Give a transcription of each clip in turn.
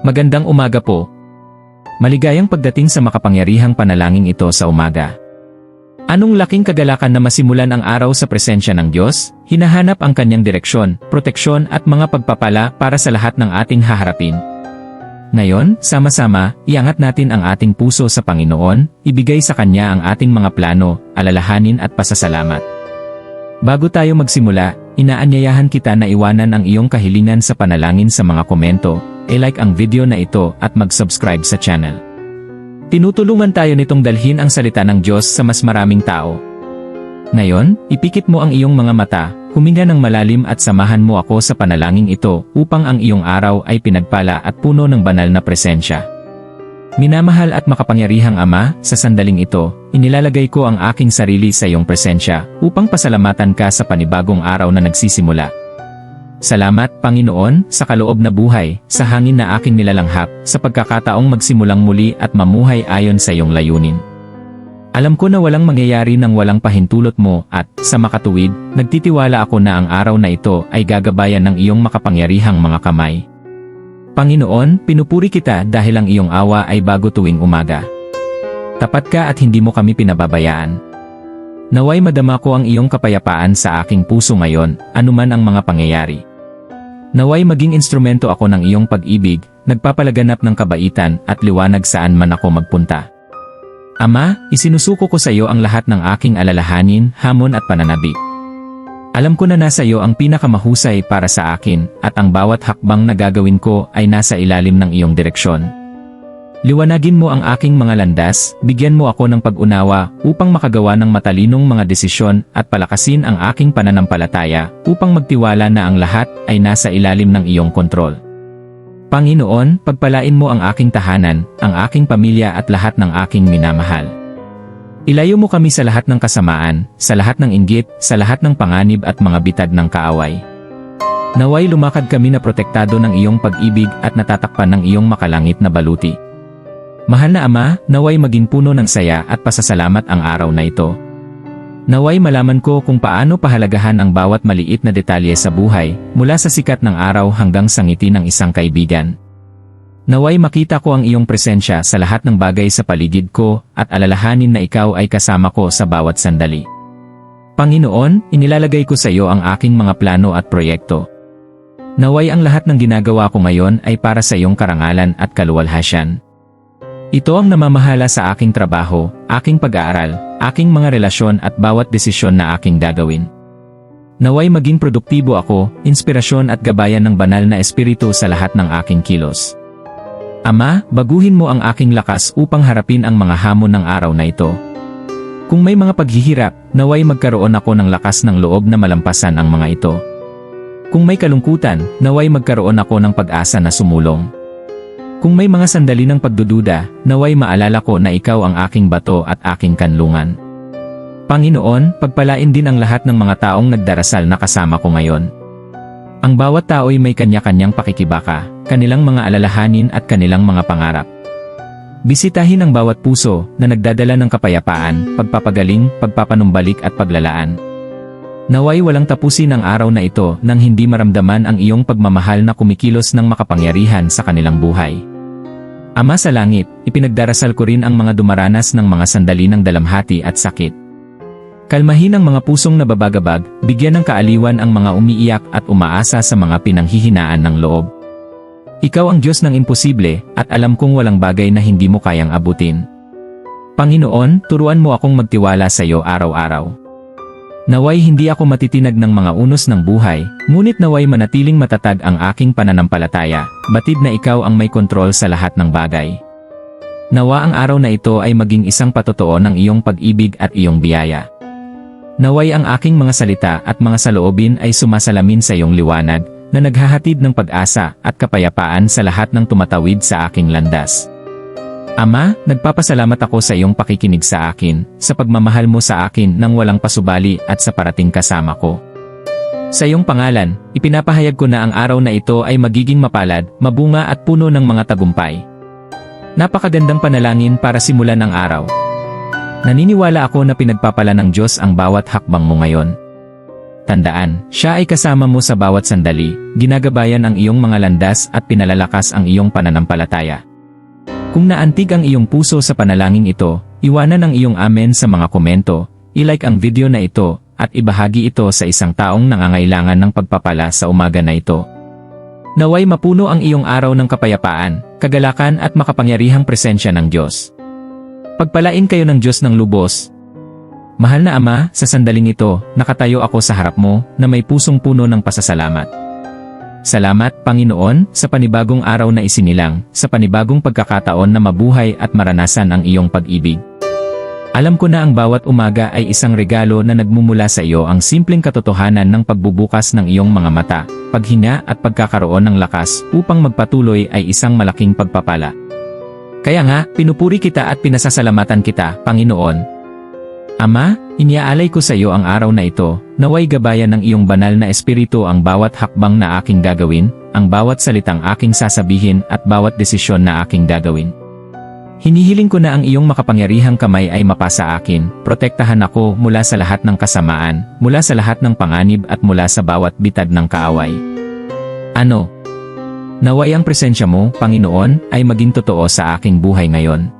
Magandang umaga po. Maligayang pagdating sa makapangyarihang panalangin ito sa umaga. Anong laking kagalakan na masimulan ang araw sa presensya ng Diyos, hinahanap ang kanyang direksyon, proteksyon at mga pagpapala para sa lahat ng ating haharapin. Ngayon, sama-sama, iangat natin ang ating puso sa Panginoon, ibigay sa Kanya ang ating mga plano, alalahanin at pasasalamat. Bago tayo magsimula, inaanyayahan kita na iwanan ang iyong kahilingan sa panalangin sa mga komento, i-like ang video na ito at mag-subscribe sa channel. Tinutulungan tayo nitong dalhin ang salita ng Diyos sa mas maraming tao. Ngayon, ipikit mo ang iyong mga mata, huminga ng malalim at samahan mo ako sa panalangin ito upang ang iyong araw ay pinagpala at puno ng banal na presensya. Minamahal at makapangyarihang Ama, sa sandaling ito, inilalagay ko ang aking sarili sa iyong presensya upang pasalamatan ka sa panibagong araw na nagsisimula. Salamat, Panginoon, sa kaloob na buhay, sa hangin na aking nilalanghap, sa pagkakataong magsimulang muli at mamuhay ayon sa iyong layunin. Alam ko na walang mangyayari nang walang pahintulot mo at, sa makatuwid, nagtitiwala ako na ang araw na ito ay gagabayan ng iyong makapangyarihang mga kamay. Panginoon, pinupuri kita dahil ang iyong awa ay bago tuwing umaga. Tapat ka at hindi mo kami pinababayaan. Naway madama ko ang iyong kapayapaan sa aking puso ngayon, anuman ang mga pangyayari. Naway maging instrumento ako ng iyong pag-ibig, nagpapalaganap ng kabaitan at liwanag saan man ako magpunta. Ama, isinusuko ko sa iyo ang lahat ng aking alalahanin, hamon at pananabik. Alam ko na nasa iyo ang pinakamahusay para sa akin at ang bawat hakbang na gagawin ko ay nasa ilalim ng iyong direksyon. Liwanagin mo ang aking mga landas, bigyan mo ako ng pag-unawa upang makagawa ng matalinong mga desisyon at palakasin ang aking pananampalataya upang magtiwala na ang lahat ay nasa ilalim ng iyong kontrol. Panginoon, pagpalain mo ang aking tahanan, ang aking pamilya at lahat ng aking minamahal. Ilayo mo kami sa lahat ng kasamaan, sa lahat ng inggit, sa lahat ng panganib at mga bitag ng kaaway. Naway lumakad kami na protektado ng iyong pag-ibig at natatakpan ng iyong makalangit na baluti. Mahal na Ama, naway maging puno ng saya at pasasalamat ang araw na ito. Naway malaman ko kung paano pahalagahan ang bawat maliit na detalye sa buhay, mula sa sikat ng araw hanggang sa ngiti ng isang kaibigan. Naway makita ko ang iyong presensya sa lahat ng bagay sa paligid ko at alalahanin na ikaw ay kasama ko sa bawat sandali. Panginoon, inilalagay ko sa iyo ang aking mga plano at proyekto. Naway ang lahat ng ginagawa ko ngayon ay para sa iyong karangalan at kaluwalhasyan. Ito ang namamahala sa aking trabaho, aking pag-aaral, aking mga relasyon at bawat desisyon na aking gagawin. Naway maging produktibo ako, inspirasyon at gabayan ng banal na espiritu sa lahat ng aking kilos. Ama, baguhin mo ang aking lakas upang harapin ang mga hamon ng araw na ito. Kung may mga paghihirap, naway magkaroon ako ng lakas ng loob na malampasan ang mga ito. Kung may kalungkutan, naway magkaroon ako ng pag-asa na sumulong. Kung may mga sandali ng pagdududa, naway maalala ko na ikaw ang aking bato at aking kanlungan. Panginoon, pagpalain din ang lahat ng mga taong nagdarasal na kasama ko ngayon. Ang bawat tao'y may kanya-kanyang pakikibaka, kanilang mga alalahanin at kanilang mga pangarap. Bisitahin ang bawat puso na nagdadala ng kapayapaan, pagpapagaling, pagpapanumbalik at paglalaan. Naway walang tapusin ang araw na ito nang hindi maramdaman ang iyong pagmamahal na kumikilos ng makapangyarihan sa kanilang buhay. Ama sa langit, ipinagdarasal ko rin ang mga dumaranas ng mga sandali ng dalamhati at sakit. Kalmahin ang mga pusong nababagabag, bigyan ng kaaliwan ang mga umiiyak at umaasa sa mga pinanghihinaan ng loob. Ikaw ang Diyos ng imposible, at alam kong walang bagay na hindi mo kayang abutin. Panginoon, turuan mo akong magtiwala sa iyo araw-araw. Naway hindi ako matitinag ng mga unos ng buhay, ngunit naway manatiling matatag ang aking pananampalataya, batid na ikaw ang may kontrol sa lahat ng bagay. Nawa ang araw na ito ay maging isang patotoo ng iyong pag-ibig at iyong biyaya. Naway ang aking mga salita at mga saloobin ay sumasalamin sa iyong liwanag, na naghahatid ng pag-asa at kapayapaan sa lahat ng tumatawid sa aking landas. Ama, nagpapasalamat ako sa iyong pakikinig sa akin, sa pagmamahal mo sa akin nang walang pasubali at sa parating kasama ko. Sa iyong pangalan, ipinapahayag ko na ang araw na ito ay magiging mapalad, mabunga at puno ng mga tagumpay. Napakagandang panalangin para simulan ang araw. Naniniwala ako na pinagpapala ng Diyos ang bawat hakbang mo ngayon. Tandaan, siya ay kasama mo sa bawat sandali, ginagabayan ang iyong mga landas at pinalalakas ang iyong pananampalataya. Kung naantig ang iyong puso sa panalangin ito, iwanan ang iyong amen sa mga komento, ilike ang video na ito, at ibahagi ito sa isang taong nangangailangan ng pagpapala sa umaga na ito. Naway mapuno ang iyong araw ng kapayapaan, kagalakan at makapangyarihang presensya ng Diyos. Pagpalain kayo ng Diyos ng lubos. Mahal na Ama, sa sandaling ito, nakatayo ako sa harap mo na may pusong puno ng pasasalamat. Salamat, Panginoon, sa panibagong araw na isinilang, sa panibagong pagkakataon na mabuhay at maranasan ang iyong pag-ibig. Alam ko na ang bawat umaga ay isang regalo na nagmumula sa iyo ang simpleng katotohanan ng pagbubukas ng iyong mga mata, paghinga at pagkakaroon ng lakas upang magpatuloy ay isang malaking pagpapala. Kaya nga, pinupuri kita at pinasasalamatan kita, Panginoon. Ama, iniaalay ko sa iyo ang araw na ito, naway gabayan ng iyong banal na espiritu ang bawat hakbang na aking gagawin, ang bawat salitang aking sasabihin at bawat desisyon na aking gagawin. Hinihiling ko na ang iyong makapangyarihang kamay ay mapasa akin, protektahan ako mula sa lahat ng kasamaan, mula sa lahat ng panganib at mula sa bawat bitad ng kaaway. Ano? Naway ang presensya mo, Panginoon, ay maging totoo sa aking buhay ngayon.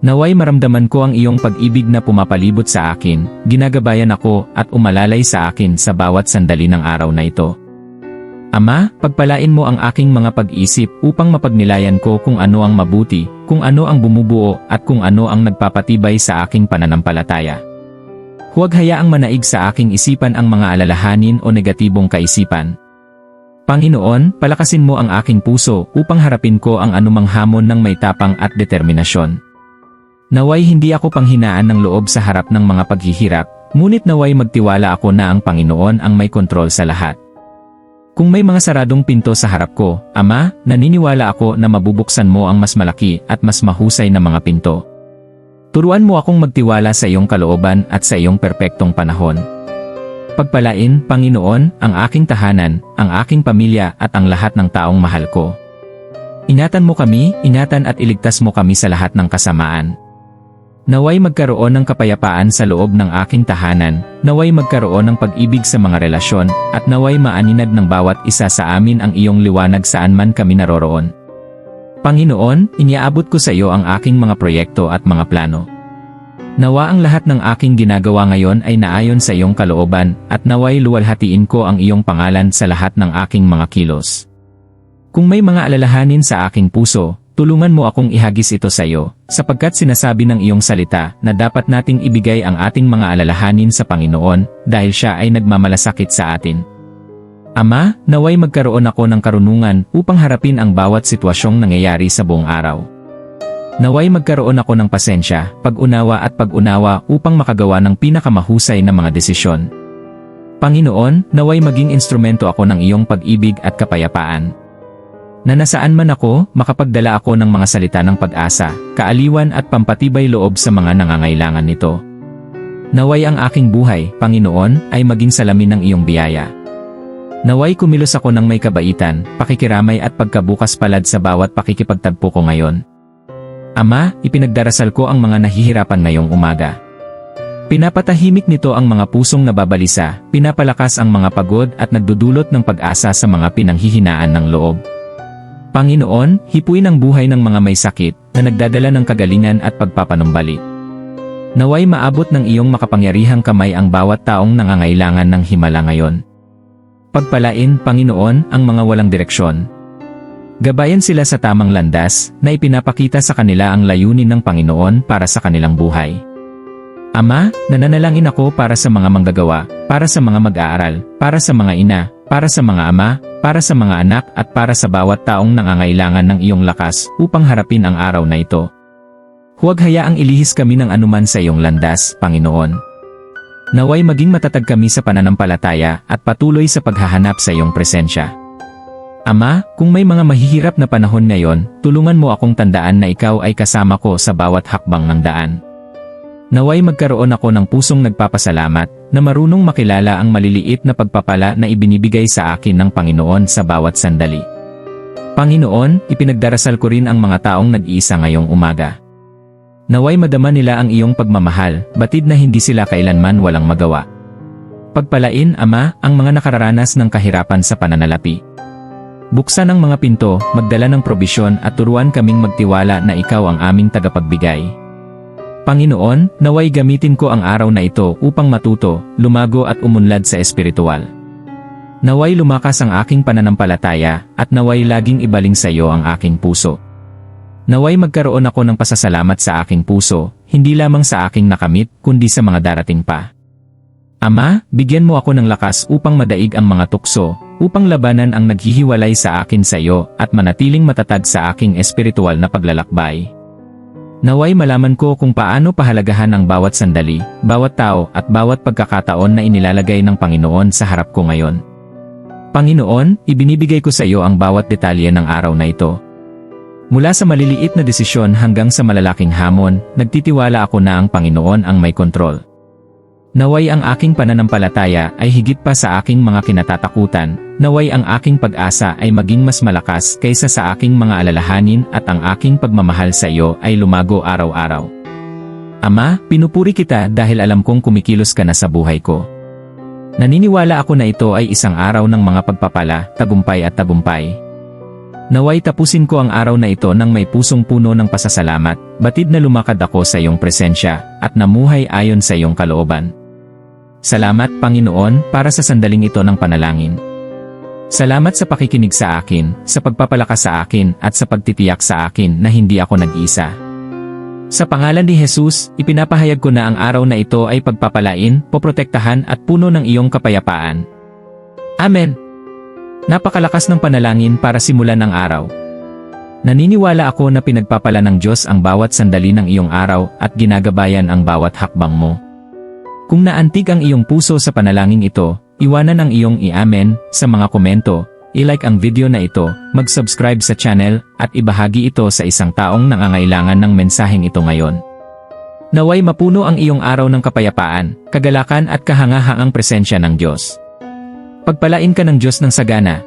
Naway maramdaman ko ang iyong pag-ibig na pumapalibot sa akin, ginagabayan ako at umalalay sa akin sa bawat sandali ng araw na ito. Ama, pagpalain mo ang aking mga pag-isip upang mapagnilayan ko kung ano ang mabuti, kung ano ang bumubuo at kung ano ang nagpapatibay sa aking pananampalataya. Huwag hayaang manaig sa aking isipan ang mga alalahanin o negatibong kaisipan. Panginoon, palakasin mo ang aking puso upang harapin ko ang anumang hamon ng may tapang at determinasyon. Naway hindi ako panghinaan ng loob sa harap ng mga paghihirap, ngunit naway magtiwala ako na ang Panginoon ang may kontrol sa lahat. Kung may mga saradong pinto sa harap ko, Ama, naniniwala ako na mabubuksan mo ang mas malaki at mas mahusay na mga pinto. Turuan mo akong magtiwala sa iyong kalooban at sa iyong perpektong panahon. Pagpalain, Panginoon, ang aking tahanan, ang aking pamilya at ang lahat ng taong mahal ko. Ingatan mo kami, ingatan at iligtas mo kami sa lahat ng kasamaan. Naway magkaroon ng kapayapaan sa loob ng aking tahanan, naway magkaroon ng pag-ibig sa mga relasyon, at naway maaninag ng bawat isa sa amin ang iyong liwanag saan man kami naroroon. Panginoon, iniaabot ko sa iyo ang aking mga proyekto at mga plano. Nawa ang lahat ng aking ginagawa ngayon ay naayon sa iyong kalooban, at naway luwalhatiin ko ang iyong pangalan sa lahat ng aking mga kilos. Kung may mga alalahanin sa aking puso, Tulungan mo akong ihagis ito sa iyo, sapagkat sinasabi ng iyong salita na dapat nating ibigay ang ating mga alalahanin sa Panginoon dahil siya ay nagmamalasakit sa atin. Ama, naway magkaroon ako ng karunungan upang harapin ang bawat sitwasyong nangyayari sa buong araw. Naway magkaroon ako ng pasensya, pag-unawa at pag-unawa upang makagawa ng pinakamahusay na mga desisyon. Panginoon, naway maging instrumento ako ng iyong pag-ibig at kapayapaan. Na nasaan man ako, makapagdala ako ng mga salita ng pag-asa, kaaliwan at pampatibay loob sa mga nangangailangan nito. Naway ang aking buhay, Panginoon, ay maging salamin ng iyong biyaya. Naway kumilos ako ng may kabaitan, pakikiramay at pagkabukas palad sa bawat pakikipagtagpo ko ngayon. Ama, ipinagdarasal ko ang mga nahihirapan ngayong umaga. Pinapatahimik nito ang mga pusong nababalisa, pinapalakas ang mga pagod at nagdudulot ng pag-asa sa mga pinanghihinaan ng loob. Panginoon, hipuin ang buhay ng mga may sakit na nagdadala ng kagalingan at pagpapanumbalik. Naway maabot ng iyong makapangyarihang kamay ang bawat taong nangangailangan ng himala ngayon. Pagpalain, Panginoon, ang mga walang direksyon. Gabayan sila sa tamang landas na ipinapakita sa kanila ang layunin ng Panginoon para sa kanilang buhay. Ama, nananalangin ako para sa mga manggagawa, para sa mga mag-aaral, para sa mga ina, para sa mga ama, para sa mga anak at para sa bawat taong nangangailangan ng iyong lakas upang harapin ang araw na ito. Huwag hayaang ilihis kami ng anuman sa iyong landas, Panginoon. Naway maging matatag kami sa pananampalataya at patuloy sa paghahanap sa iyong presensya. Ama, kung may mga mahihirap na panahon ngayon, tulungan mo akong tandaan na ikaw ay kasama ko sa bawat hakbang ng daan. Naway magkaroon ako ng pusong nagpapasalamat na marunong makilala ang maliliit na pagpapala na ibinibigay sa akin ng Panginoon sa bawat sandali. Panginoon, ipinagdarasal ko rin ang mga taong nag-iisa ngayong umaga. Naway madama nila ang iyong pagmamahal, batid na hindi sila kailanman walang magawa. Pagpalain, Ama, ang mga nakararanas ng kahirapan sa pananalapi. Buksan ang mga pinto, magdala ng probisyon at turuan kaming magtiwala na ikaw ang aming tagapagbigay. Panginoon, naway gamitin ko ang araw na ito upang matuto, lumago at umunlad sa espiritual. Naway lumakas ang aking pananampalataya at naway laging ibaling sa iyo ang aking puso. Naway magkaroon ako ng pasasalamat sa aking puso, hindi lamang sa aking nakamit kundi sa mga darating pa. Ama, bigyan mo ako ng lakas upang madaig ang mga tukso, upang labanan ang naghihiwalay sa akin sa iyo at manatiling matatag sa aking espiritual na paglalakbay. Naway malaman ko kung paano pahalagahan ang bawat sandali, bawat tao at bawat pagkakataon na inilalagay ng Panginoon sa harap ko ngayon. Panginoon, ibinibigay ko sa iyo ang bawat detalye ng araw na ito. Mula sa maliliit na desisyon hanggang sa malalaking hamon, nagtitiwala ako na ang Panginoon ang may kontrol. Naway ang aking pananampalataya ay higit pa sa aking mga kinatatakutan, naway ang aking pag-asa ay maging mas malakas kaysa sa aking mga alalahanin at ang aking pagmamahal sa iyo ay lumago araw-araw. Ama, pinupuri kita dahil alam kong kumikilos ka na sa buhay ko. Naniniwala ako na ito ay isang araw ng mga pagpapala, tagumpay at tagumpay. Naway tapusin ko ang araw na ito ng may pusong puno ng pasasalamat, batid na lumakad ako sa iyong presensya, at namuhay ayon sa iyong kalooban. Salamat Panginoon para sa sandaling ito ng panalangin. Salamat sa pakikinig sa akin, sa pagpapalakas sa akin at sa pagtitiyak sa akin na hindi ako nag-isa. Sa pangalan ni Jesus, ipinapahayag ko na ang araw na ito ay pagpapalain, poprotektahan at puno ng iyong kapayapaan. Amen. Napakalakas ng panalangin para simulan ang araw. Naniniwala ako na pinagpapala ng Diyos ang bawat sandali ng iyong araw at ginagabayan ang bawat hakbang mo. Kung naantig ang iyong puso sa panalangin ito, iwanan ang iyong i-amen sa mga komento, i-like ang video na ito, mag-subscribe sa channel, at ibahagi ito sa isang taong nangangailangan ng mensaheng ito ngayon. Naway mapuno ang iyong araw ng kapayapaan, kagalakan at kahangahangang presensya ng Diyos. Pagpalain ka ng Diyos ng sagana,